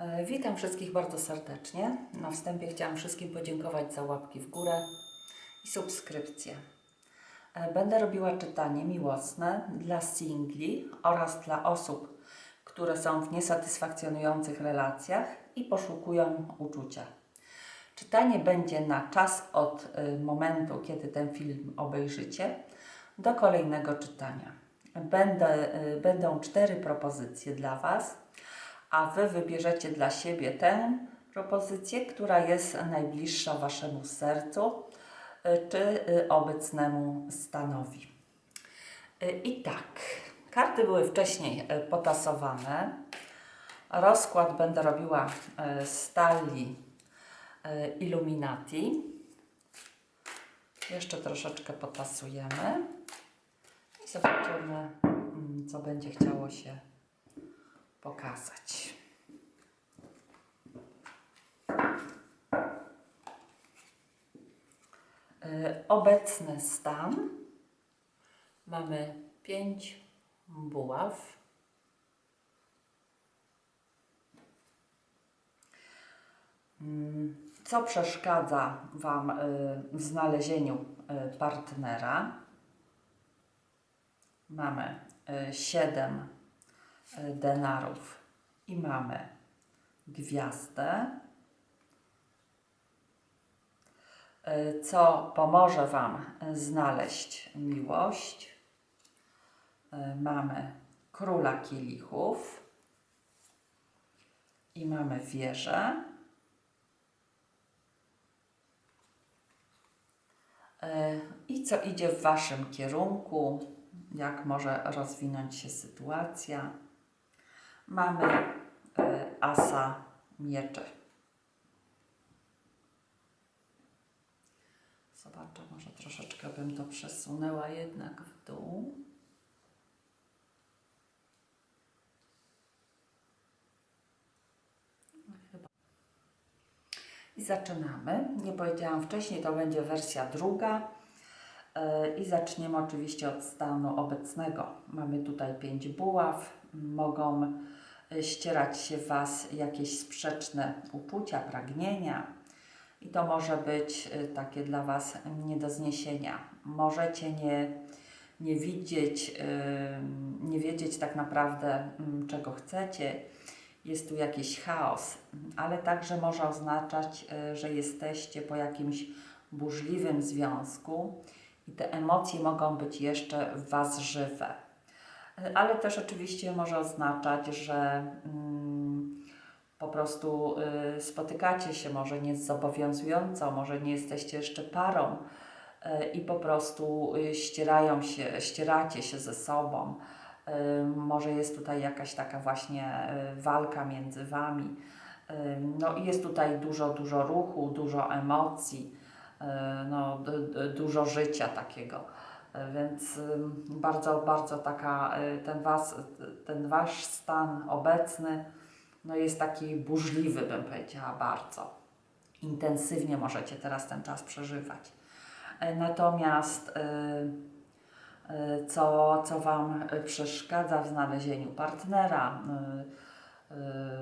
E, Witam wszystkich bardzo serdecznie. Na wstępie chciałam wszystkim podziękować za łapki w górę i subskrypcję. E, Będę robiła czytanie miłosne dla singli oraz dla osób, które są w niesatysfakcjonujących relacjach i poszukują uczucia. Czytanie będzie na czas od y, momentu, kiedy ten film obejrzycie, do kolejnego czytania. Będę, będą cztery propozycje dla Was, a Wy wybierzecie dla siebie tę propozycję, która jest najbliższa Waszemu sercu y, czy y, obecnemu stanowi. Y, I tak, karty były wcześniej potasowane. Rozkład będę robiła y, Illuminati. Jeszcze troszeczkę potasujemy i zobaczymy, mm, co będzie chciało się pokazać. Y, Obecny stan. Mamy pięć buław. Mm, Co przeszkadza Wam y, w znalezieniu y, partnera? Mamy siedem denarów i mamy gwiazdę. Y, Co pomoże Wam znaleźć miłość? Y, Mamy króla kielichów i mamy wieżę. E, I co idzie w Waszym kierunku? Jak może rozwinąć się sytuacja? Mamy e, asa mieczy. Zobaczę, może troszeczkę bym to przesunęła jednak w dół. I zaczynamy. Nie powiedziałam wcześniej, to będzie wersja druga. E, I zaczniemy oczywiście od stanu obecnego. Mamy tutaj pięć buław. Mogą ścierać się w Was jakieś sprzeczne uczucia, pragnienia. I to może być e, takie dla Was nie do zniesienia. Możecie nie, nie widzieć, e, nie wiedzieć tak naprawdę, mm, czego chcecie. Jest tu jakiś chaos, ale także może oznaczać, e, że jesteście po jakimś burzliwym związku i te emocje mogą być jeszcze w Was żywe. Ale też oczywiście może oznaczać, że mm, po prostu y, spotykacie się, może nie zobowiązująco, może nie jesteście jeszcze parą y, i po prostu y, ścierają się, ścieracie się ze sobą. Może jest tutaj jakaś taka właśnie walka między Wami. No i jest tutaj dużo, dużo ruchu, dużo emocji, no, dużo życia takiego. Więc bardzo, bardzo taka, y, ten, was, ten Wasz stan obecny no jest taki burzliwy, bym powiedziała, bardzo. Intensywnie możecie teraz ten czas przeżywać. E, Natomiast y, y, co, co Wam przeszkadza w znalezieniu partnera,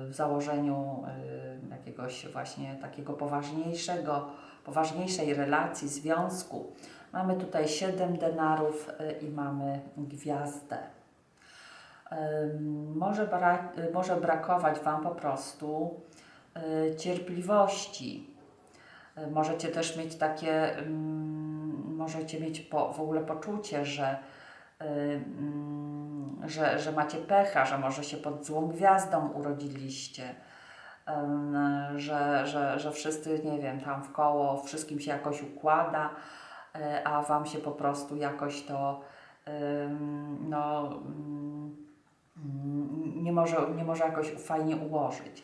w założeniu jakiegoś właśnie takiego poważniejszego, poważniejszej relacji, związku. Mamy tutaj 7 denarów y, i mamy gwiazdę. Może, y, może brakować Wam po prostu y, cierpliwości. Możecie też mieć takie, możecie mieć po, w ogóle poczucie, że, że, że macie pecha, że może się pod złą gwiazdą urodziliście. Że, że, że wszyscy, nie wiem, tam w koło wszystkim się jakoś układa, a Wam się po prostu jakoś to no, mm, nie może, nie może jakoś fajnie ułożyć.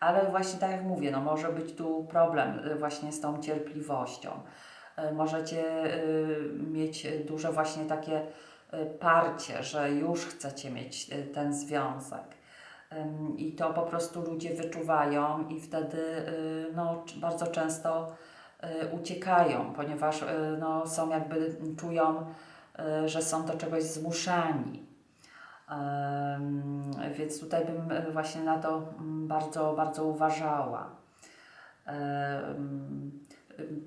Ale właśnie tak jak mówię, no może być tu problem y, właśnie z tą cierpliwością. Y, Możecie mieć duże właśnie takie parcie, że już chcecie mieć ten związek. I to po prostu ludzie wyczuwają i wtedy no, bardzo często uciekają, ponieważ y, no, są jakby, czują, y, że są do czegoś zmuszani. Więc tutaj bym właśnie na to mm, bardzo, bardzo uważała.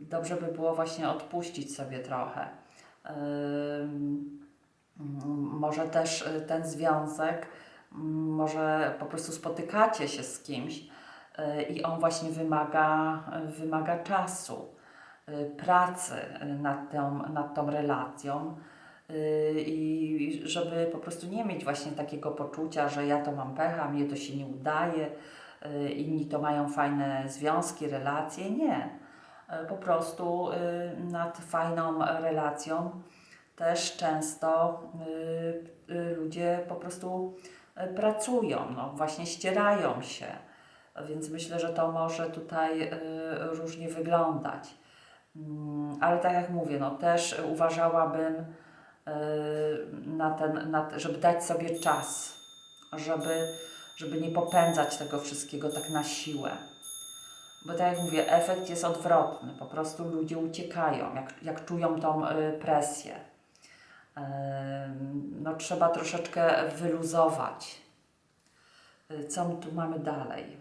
Dobrze by było właśnie odpuścić sobie trochę. Może też ten związek, może po prostu spotykacie się z kimś i on właśnie wymaga, wymaga czasu, e, pracy nad tą, nad tą relacją. Y, i żeby po prostu nie mieć właśnie takiego poczucia, że ja to mam pecha, mnie to się nie udaje, y, inni to mają fajne związki, relacje. Nie. Y, Po prostu y, nad fajną relacją też często y, y, ludzie po prostu y, pracują, no właśnie ścierają się. Więc myślę, że to może tutaj y, różnie wyglądać. Mm, Ale tak jak mówię, no też uważałabym, y, na ten, na, żeby dać sobie czas, żeby, żeby nie popędzać tego wszystkiego tak na siłę. Bo tak jak mówię, efekt jest odwrotny. Po prostu ludzie uciekają, jak, jak czują tą y, presję. No, trzeba troszeczkę wyluzować. Co my tu mamy dalej?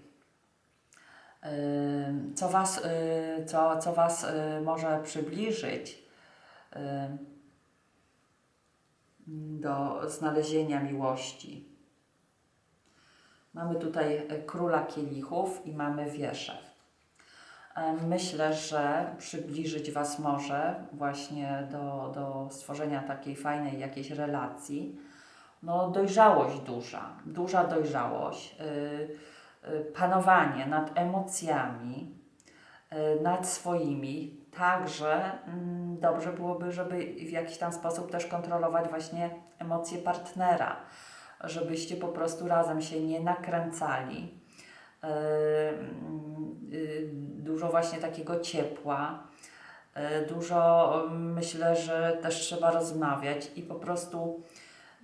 Co Was, y, co, co was y, może przybliżyć? Do znalezienia miłości. Mamy tutaj e, króla kielichów i mamy wieszę. E, Myślę, że przybliżyć Was może właśnie do, do stworzenia takiej fajnej jakiejś relacji. No, dojrzałość duża, duża dojrzałość, y, y, panowanie nad emocjami, y, nad swoimi, także mm, dobrze byłoby, żeby w jakiś tam sposób też kontrolować właśnie emocje partnera, żebyście po prostu razem się nie nakręcali. Y, y, Dużo właśnie takiego ciepła, y, dużo y, myślę, że też trzeba rozmawiać i po prostu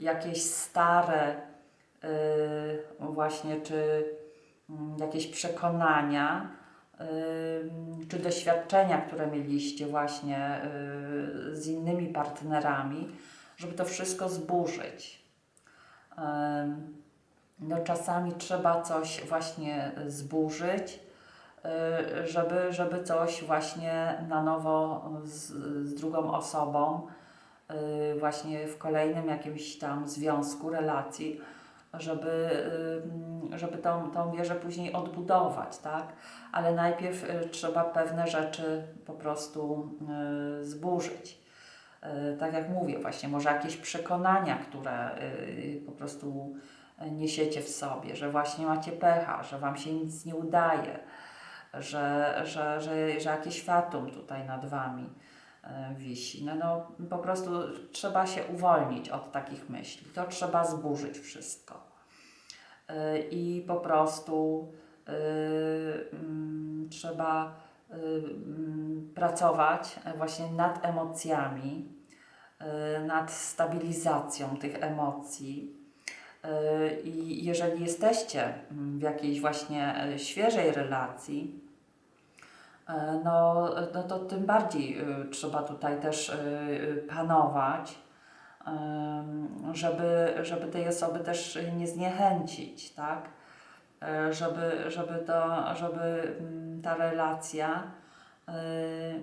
jakieś stare y, właśnie czy mm, jakieś przekonania, czy doświadczenia, które mieliście właśnie y, z innymi partnerami, żeby to wszystko zburzyć. No, czasami trzeba coś właśnie zburzyć, y, żeby, żeby coś właśnie na nowo z, z drugą osobą, y, właśnie w kolejnym jakimś tam związku, relacji, żeby, żeby tą, tą wieżę później odbudować, tak? Ale najpierw y, trzeba pewne rzeczy po prostu y, zburzyć. Y, Tak jak mówię, właśnie może jakieś przekonania, które po prostu niesiecie w sobie, że właśnie macie pecha, że wam się nic nie udaje, że, że, że, że jakieś fatum tutaj nad wami wisi. No, no po prostu trzeba się uwolnić od takich myśli. To trzeba zburzyć wszystko. Y, I po prostu y, mm, trzeba mm, pracować właśnie nad emocjami, nad stabilizacją tych emocji. I jeżeli jesteście w jakiejś właśnie świeżej relacji, no, no to tym bardziej y, trzeba tutaj też y, y, panować, żeby, żeby tej osoby też nie zniechęcić, tak? Y, Żeby, żeby, to, żeby mm, ta relacja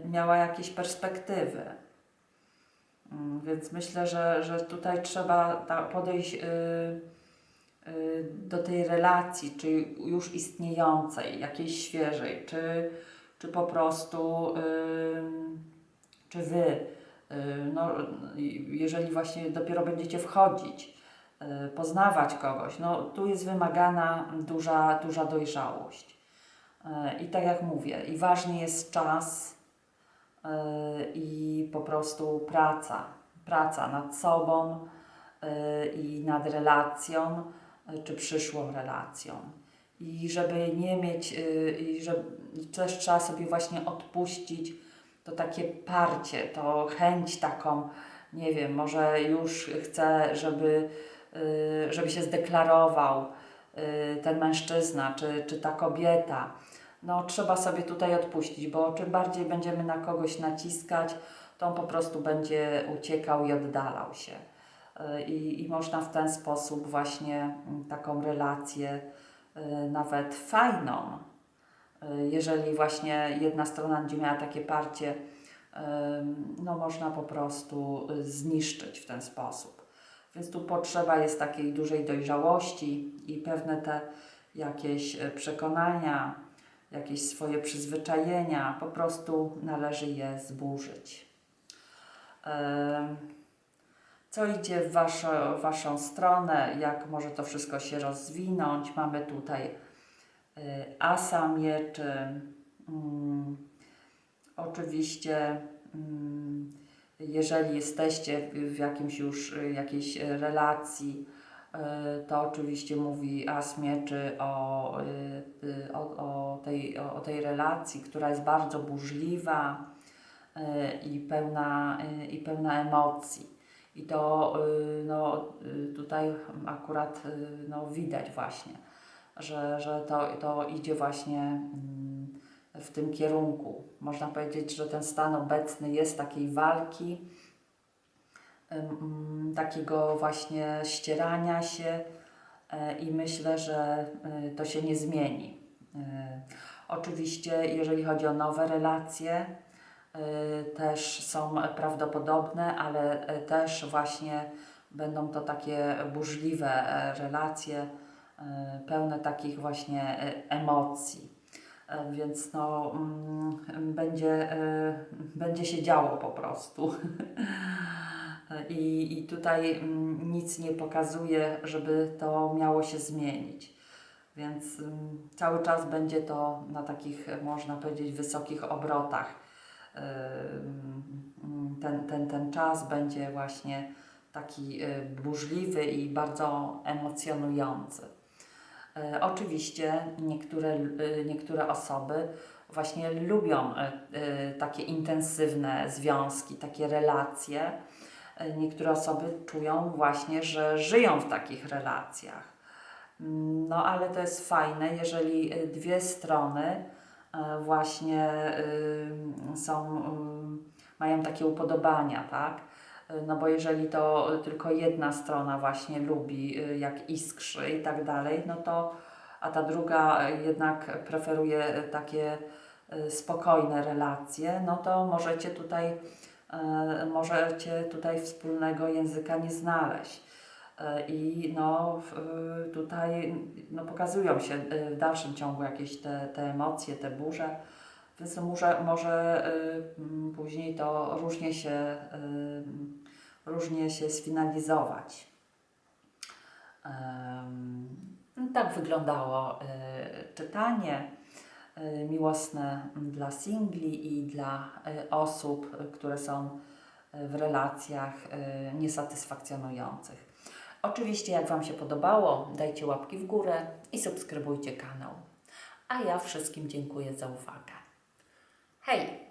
miała jakieś perspektywy. Mm, Więc myślę, że, że tutaj trzeba podejść do tej relacji, czy już istniejącej, jakiejś świeżej, czy, czy po prostu, czy wy, no, jeżeli właśnie dopiero będziecie wchodzić, y, poznawać kogoś, no tu jest wymagana duża, duża dojrzałość. Y, I tak jak mówię, i ważny jest czas, y, i po prostu praca, praca nad sobą i nad relacją, czy przyszłą relacją. I żeby nie mieć, y, i że też trzeba sobie właśnie odpuścić to takie parcie, to chęć taką, nie wiem, może już chcę, żeby, y, żeby się zdeklarował y, ten mężczyzna, czy, czy ta kobieta. No, trzeba sobie tutaj odpuścić, bo czym bardziej będziemy na kogoś naciskać, to on po prostu będzie uciekał i oddalał się. i, i można w ten sposób właśnie mm, taką relację nawet fajną, y, jeżeli właśnie jedna strona będzie miała takie parcie, ym, no można po prostu y, zniszczyć w ten sposób. Więc tu potrzeba jest takiej dużej dojrzałości i pewne te jakieś przekonania, jakieś swoje przyzwyczajenia, po prostu należy je zburzyć. Co idzie w waszą, waszą stronę, jak może to wszystko się rozwinąć? Mamy tutaj y, asa mieczy, mm, oczywiście mm, jeżeli jesteście w jakimś już y, jakiejś relacji, y, to oczywiście mówi as mieczy o, y, o, o, tej, o, tej relacji, która jest bardzo burzliwa i pełna, i pełna emocji. I to y, no, y, tutaj akurat y, no, widać właśnie, że, że to, to idzie właśnie mm, w tym kierunku. Można powiedzieć, że ten stan obecny jest takiej walki, mm, takiego właśnie ścierania się e, i myślę, że to się nie zmieni. Y, Oczywiście, jeżeli chodzi o nowe relacje, też są prawdopodobne, ale e, też właśnie będą to takie burzliwe e, relacje, e, pełne takich właśnie e, emocji. E, Więc no, mm, będzie, będzie się działo po prostu. I, I tutaj mm, nic nie pokazuje, żeby to miało się zmienić. Więc mm, cały czas będzie to na takich, można powiedzieć, wysokich obrotach. Ten, ten, ten czas będzie właśnie taki e, burzliwy i bardzo emocjonujący. E, Oczywiście niektóre, e, niektóre osoby właśnie lubią takie intensywne związki, takie relacje. Niektóre osoby czują właśnie, że żyją w takich relacjach. Mm, No ale to jest fajne, jeżeli dwie strony właśnie y, są, y, mają takie upodobania, tak? E, No bo jeżeli to tylko jedna strona właśnie lubi, y, jak iskrzy i tak dalej, no to a ta druga e, jednak preferuje e, takie e, spokojne relacje, no to możecie tutaj, e, możecie tutaj wspólnego języka nie znaleźć. E, I no, w- tutaj no, pokazują się e, w dalszym ciągu jakieś te, te emocje, te burze, więc może, może później to różnie się, różnie się sfinalizować. No, tak wyglądało czytanie miłosne dla singli i dla osób, które są w relacjach niesatysfakcjonujących. Oczywiście, jak Wam się podobało, dajcie łapki w górę i subskrybujcie kanał. A ja wszystkim dziękuję za uwagę. Hej!